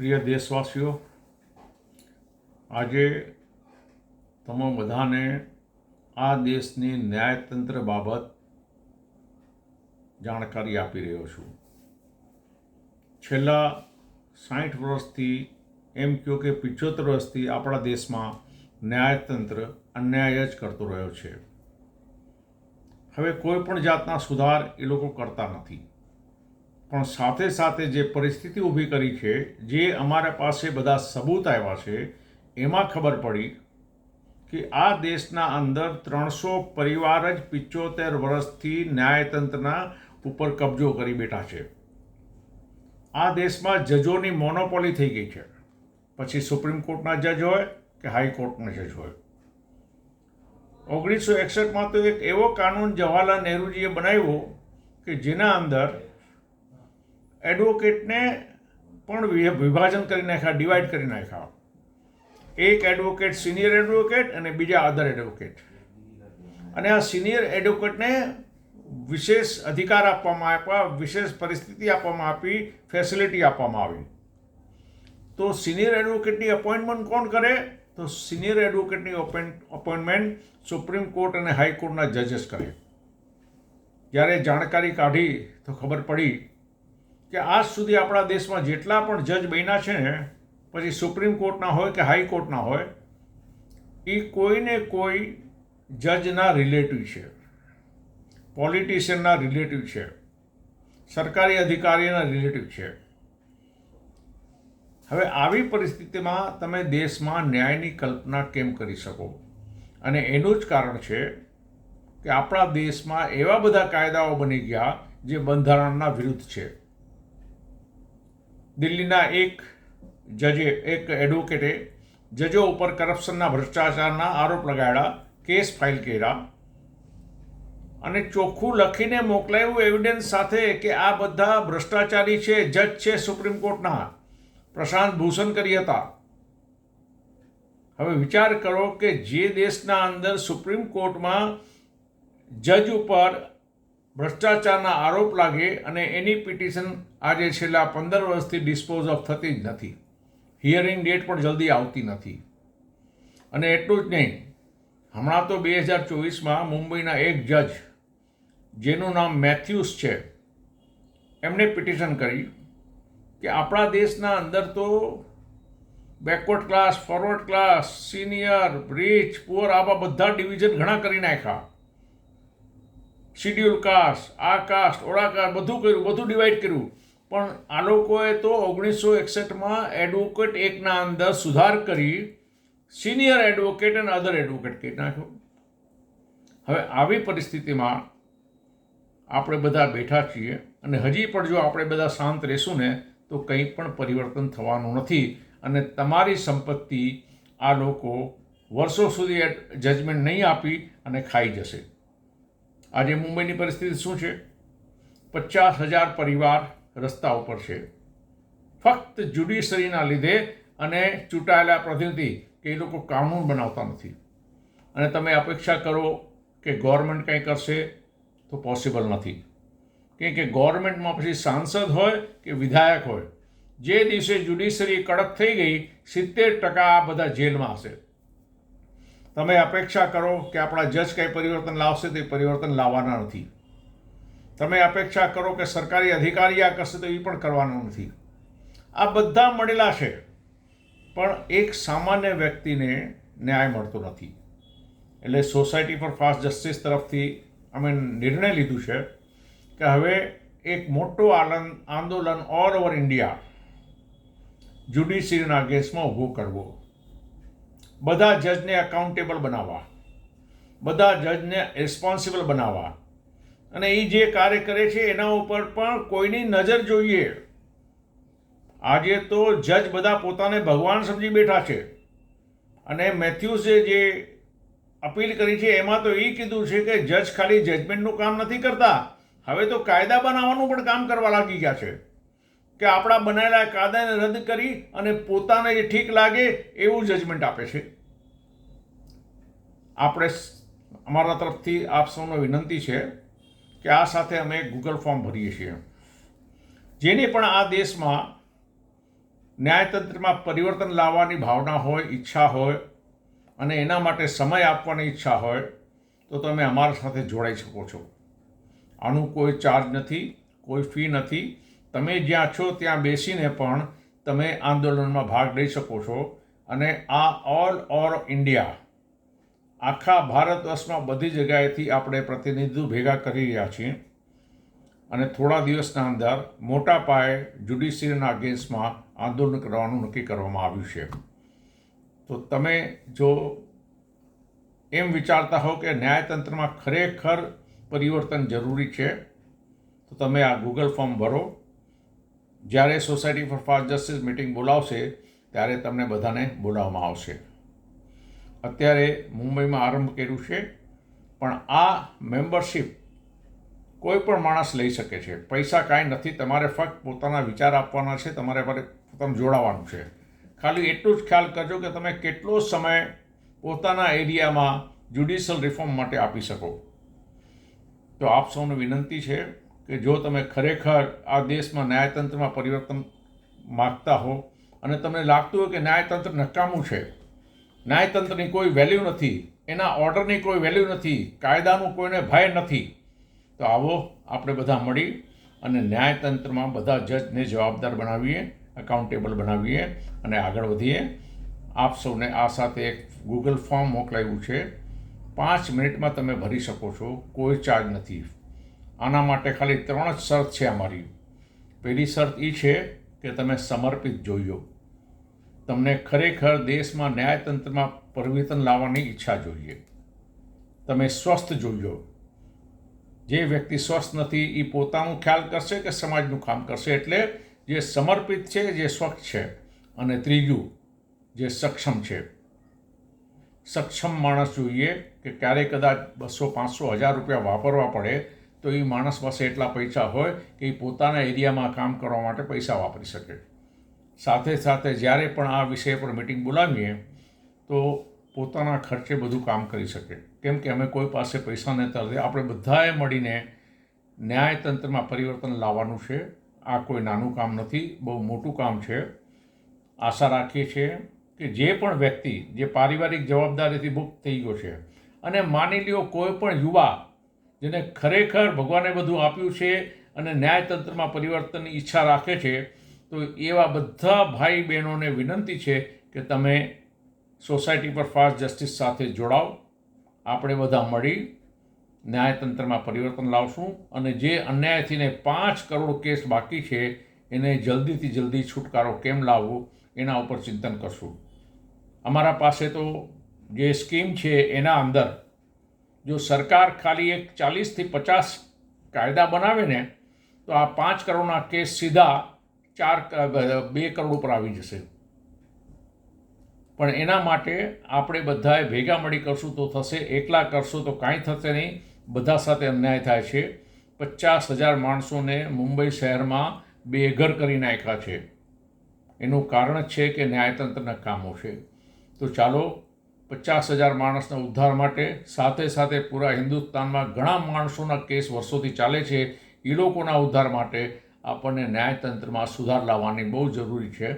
પ્રિય દેશવાસીઓ, આજે તમે બધાને આ દેશની ન્યાયતંત્ર બાબત જાણકારી આપી રહ્યો છું. છેલ્લા સાઠ વર્ષથી એમ કહો કે પિચોતેર વર્ષથી આપણા દેશમાં ન્યાયતંત્ર અન્યાય જ કરતો રહ્યો છે. હવે કોઈ પણ જાતના સુધાર એ લોકો કરતા નથી. પણ સાથે સાથે જે પરિસ્થિતિ ઊભી કરી છે, જે અમારા પાસે બધા સબૂત આવ્યા છે, એમાં ખબર પડી કે આ દેશના અંદર ત્રણસો પરિવાર જ પિચોતેર વર્ષથી ન્યાયતંત્રના ઉપર કબજો કરી બેઠા છે. આ દેશમાં જજોની મોનોપોલી થઈ ગઈ છે. પછી સુપ્રીમ કોર્ટના જજ હોય કે હાઈકોર્ટના જજ હોય. ઓગણીસો એકસઠમાં તો એક એવો કાનૂન જવાહરલાલ નહેરુજીએ બનાવ્યો કે જેના અંદર એડવોકેટને પણ વિભાજન કરી નાખ્યા ડિવાઈડ કરી નાખ્યા. એક એડવોકેટ સિનિયર એડવોકેટ અને બીજા અધર એડવોકેટ અને આ સિનિયર એડવોકેટને વિશેષ અધિકાર આપવામાં આપ્યા, વિશેષ પરિસ્થિતિ આપવામાં આપી ફેસિલિટી આપવામાં આવી. તો સિનિયર એડવોકેટની અપોઇન્ટમેન્ટ કોણ કરે? તો સિનિયર એડવોકેટની અપોઇન્ટમેન્ટ સુપ્રીમ કોર્ટ અને હાઈકોર્ટના જજેસ કરે. જ્યારે જાણકારી કાઢી તો ખબર પડી કે આજ સુધી આપણા દેશમાં જેટલા પણ જજ બન્યા છે ને, પછી સુપ્રીમ કોર્ટના હોય કે હાઈકોર્ટના હોય, એ કોઈને કોઈ જજના રિલેટિવ છે, પોલિટિશિયનના રિલેટિવ છે, સરકારી અધિકારીના રિલેટિવ છે. હવે આવી પરિસ્થિતિમાં તમે દેશમાં ન્યાયની કલ્પના કેમ કરી શકો? અને એનું જ કારણ છે કે આપણા દેશમાં એવા બધા કાયદાઓ બની ગયા જે બંધારણના વિરુદ્ધ છે. દિલ્હીના એક જજે, એક એડવોકેટે જજો ઉપર કરપ્શનના ભ્રષ્ટાચારના આરોપ લગાડ્યા, કેસ ફાઇલ કર્યા. અને ચોખ્ખું લખીને મોકલાયું એવિડન્સ સાથે કે આ બધા ભ્રષ્ટાચારી છે, જજ છે સુપ્રીમ કોર્ટના. પ્રશાંત ભૂષણ કરી હતા. હવે વિચાર કરો કે જે દેશના અંદર સુપ્રીમ કોર્ટમાં જજ ઉપર ભ્રષ્ટાચારના આરોપ લાગે અને એની પિટિશન આજે છેલ્લા પંદર વર્ષથી ડિસ્પોઝ ઓફ થતી જ નથી. હિયરિંગ ડેટ પણ જલ્દી આવતી નથી. અને એટલું જ નહીં, હમણાં તો બે હજાર ચોવીસમાં મુંબઈના એક જજ, જેનું નામ મેથ્યુસ છે એમણે પિટિશન કરી કે આપણા દેશના અંદર તો backward class, forward class, senior, rich, poor, આવા બધા ડિવિઝન ઘણા કરી નાખ્યા. શિડ્યુલ કાસ્ટ આ કાસ્ટ ઓળા કાસ્ટ બધું કર્યું, બધું ડિવાઈડ કર્યું. પણ આ લોકોએ તો ઓગણીસો એકસઠમાં એડવોકેટ એકના અંદર સુધાર કરી સિનિયર એડવોકેટ અને અધર એડવોકેટ કહી નાખ્યો. હવે આવી પરિસ્થિતિમાં આપણે બધા બેઠા છીએ અને હજી પણ જો આપણે બધા શાંત રહેશું ને, તો કંઈ પણ પરિવર્તન થવાનું નથી. અને તમારી સંપત્તિ આ લોકો વર્ષો સુધી જજમેન્ટ નહીં આપી અને ખાઈ જશે. આજે મુંબઈની પરિસ્થિતિ શું છે? પચાસ હજાર પરિવાર રસ્તા ઉપર છે. ફક્ત જ્યુડિશરીના લીધે અને ચૂંટાયેલા પ્રતિનિધિ કે એ લોકો કાનૂન બનાવતા નથી. અને તમે અપેક્ષા કરો કે ગવર્મેન્ટ કંઈ કરશે તો પોસિબલ નથી. કેમ કે ગવર્મેન્ટમાં પછી સાંસદ હોય કે વિધાયક હોય, જે દિવસે જ્યુડિશરી કડક થઈ ગઈ, સિત્તેર ટકા બધા જેલમાં હશે. તમે અપેક્ષા કરો કે આપણા જજ કંઈ પરિવર્તન લાવશે તે પરિવર્તન લાવવાના નથી. તમે અપેક્ષા કરો કે સરકારી અધિકારી આ કરશે તો એ પણ કરવાનું નથી. આ બધા મળેલા છે, પણ એક સામાન્ય વ્યક્તિને ન્યાય મળતો નથી. એટલે સોસાયટી ફોર ફાસ્ટ જસ્ટિસ તરફથી અમે નિર્ણય લીધું છે કે હવે એક મોટો આનંદ આંદોલન ઓલ ઓવર ઇન્ડિયા જ્યુડિશરીના અગેન્સ્ટમાં ઊભો કરવો. બધા જજને અકાઉન્ટેબલ બનાવવા. બધા જજને રિસ્પોન્સિબલ બનાવવા. અને એ જે કાર્ય કરે છે, એના ઉપર પણ કોઈની નજર જોઈએ. આજે તો જજ બધા પોતાને ભગવાન સમજી બેઠા છે. અને મેથ્યુસે જે અપીલ કરી છે, એમાં તો એ કીધું છે કે જજ ખાલી જજમેન્ટનું કામ નથી કરતા. હવે તો કાયદા બનાવવાનું પણ કામ કરવા લાગી ગયા છે. કે આપણા બનાવેલા કાયદાને રદ કરી અને પોતાને જે ઠીક લાગે એવું જજમેન્ટ આપે છે. આપણે અમારા તરફથી આપ સૌનો વિનંતી છે કે આ સાથે અમે ગૂગલ ફોર્મ ભરીએ છીએ. જેને પણ આ દેશમાં ન્યાયતંત્રમાં પરિવર્તન લાવવાની ભાવના હોય, ઈચ્છા હોય અને એના માટે સમય આપવાની ઈચ્છા હોય, તો તમે અમારા સાથે જોડાઈ શકો છો. આનું કોઈ ચાર્જ નથી, કોઈ ફી નથી. તમે જ્યાં છો ત્યાં બેસીને પણ તમે આંદોલનમાં ભાગ લઈ શકો છો. અને આ ઓલ ઓવર ઇન્ડિયા આખા ભારત વર્ષમાં બધી જગ્યાએથી આપણે પ્રતિનિધિત્વ ભેગા કરી રહ્યા છીએ. અને થોડા દિવસના અંદર મોટા પાયે જ્યુડિશિયરીના અગેન્સ્ટમાં આંદોલન કરવાનું નક્કી કરવામાં આવ્યું છે. તો તમે જો એમ વિચારતા હો કે ન્યાયતંત્રમાં ખરેખર પરિવર્તન જરૂરી છે, તો તમે આ ગૂગલ ફોર્મ ભરો. જ્યારે society for fast justice meeting બોલાવશે, ત્યારે તમને બધાને બોલાવવામાં આવશે. અત્યારે મુંબઈમાં આરંભ કર્યું છે, પણ આ મેમ્બરશિપ કોઈ પણ માણસ લઈ શકે છે. પૈસા કાંઈ નથી, તમારે ફક્ત પોતાના વિચાર આપવાના છે, તમારે પોતાનું જોડાવાનું છે. ખાલી એટલું જ ખ્યાલ કરજો કે તમે કેટલો સમય પોતાના એરિયામાં જ્યુડિશિયલ રિફોર્મ માટે આપી શકો. તો આપ સૌને વિનંતી છે કે જો તમે ખરેખર આ દેશમાં ન્યાયતંત્રમાં પરિવર્તન માગતા હો અને તમને લાગતું હોય કે ન્યાયતંત્ર નકામું છે, ન્યાયતંત્રની કોઈ વેલ્યુ નથી, એના ઓર્ડરની કોઈ વેલ્યુ નથી, કાયદાનું કોઈને ભય નથી, તો આવો આપણે બધા મળી અને ન્યાયતંત્રમાં બધા જજને જવાબદાર બનાવીએ અકાઉન્ટેબલ બનાવીએ અને આગળ વધીએ. આપ સૌને આ સાથે એક ગૂગલ ફોર્મ મોકલાવ્યું છે. પાંચ મિનિટમાં તમે ભરી શકો છો, કોઈ ચાર્જ નથી. આના માટે ખાલી ત્રણ જ શરત છે અમારી. પહેલી શરત એ છે કે તમે સમર્પિત જોઈજો તમને ખરેખર દેશમાં ન્યાયતંત્રમાં પરિવર્તન લાવવાની ઈચ્છા જોઈએ. તમે સ્વસ્થ જોઈજો જે વ્યક્તિ સ્વસ્થ નથી એ પોતાનું ખ્યાલ કરશે કે સમાજનું કામ કરશે એટલે જે સમર્પિત છે જે સ્વચ્છ છે. અને ત્રીજું, જે સક્ષમ છે. સક્ષમ માણસ જોઈએ કે ક્યારેય કદાચ બસો પાંચસો હજાર રૂપિયા વાપરવા પડે તો એ માણસ પાસે એટલા પૈસા હોય કે એ પોતાના એરિયામાં કામ કરવા માટે પૈસા વાપરી શકે. સાથે સાથે જ્યારે પણ આ વિષય પર મિટિંગ બોલાવીએ, તો પોતાના ખર્ચે બધું કામ કરી શકે. કેમ કે અમે કોઈ પાસે પૈસા નહીં નથી આપણે બધાએ મળીને ન્યાયતંત્રમાં પરિવર્તન લાવવાનું છે. આ કોઈ નાનું કામ નથી, બહુ મોટું કામ છે. આશા રાખીએ છીએ કે જે પણ વ્યક્તિ જે પારિવારિક જવાબદારીથી મુક્ત થઈ ગયો છે, અને માની લ્યો કોઈ પણ યુવા જેને ખરેખર ભગવાને બધું આપ્યું છે અને ન્યાયતંત્રમાં પરિવર્તનની ઈચ્છા રાખે છે, તો એવા બધા ભાઈ બહેનોને વિનંતી છે કે તમે સોસાયટી પર ફાસ્ટ જસ્ટિસ સાથે જોડાઓ. આપણે બધા મળી ન્યાયતંત્રમાં પરિવર્તન લાવશું અને જે અન્યાયથીને પાંચ કરોડ કેસ બાકી છે, એને જલ્દીથી જલ્દી છુટકારો કેમ લાવવો, એના ઉપર ચિંતન કરશું. અમારા પાસે તો જે સ્કીમ છે, એના અંદર જો સરકાર ખાલી એક ચાલીસથી પચાસ કાયદા બનાવે ને, તો આ પાંચ કરોડના કેસ સીધા ચાર, બે કરોડ ઉપર આવી જશે. પણ એના માટે આપણે બધાએ ભેગા મળી કરશું તો થશે, એકલા કરશું તો કાંઈ થશે નહીં. બધા સાથે અન્યાય થાય છે. પચાસ હજાર માણસોને મુંબઈ શહેરમાં બેઘર કરી નાખ્યા છે. એનું કારણ છે કે ન્યાયતંત્રના કામો છે. તો ચાલો પચાસ હજાર માણસના ઉદ્ધાર માટે સાથે સાથે પૂરા હિન્દુસ્તાનમાં ઘણા માણસોના કેસ વર્ષોથી ચાલે છે. એ લોકોના ઉદ્ધાર માટે આપણને ન્યાયતંત્રમાં સુધાર લાવવાની બહુ જરૂરી છે.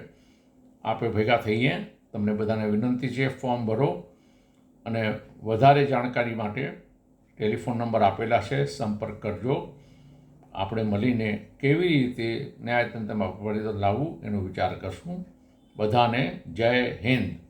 આપણે ભેગા થઈએ. તમને બધાને વિનંતી છે, ફોર્મ ભરો. અને વધારે જાણકારી માટે ટેલિફોન નંબર આપેલા છે, સંપર્ક કરજો. આપણે મળીને કેવી રીતે ન્યાયતંત્રમાં પરિવર્તન લાવવું એનો વિચાર કરશું. બધાને જય હિન્દ.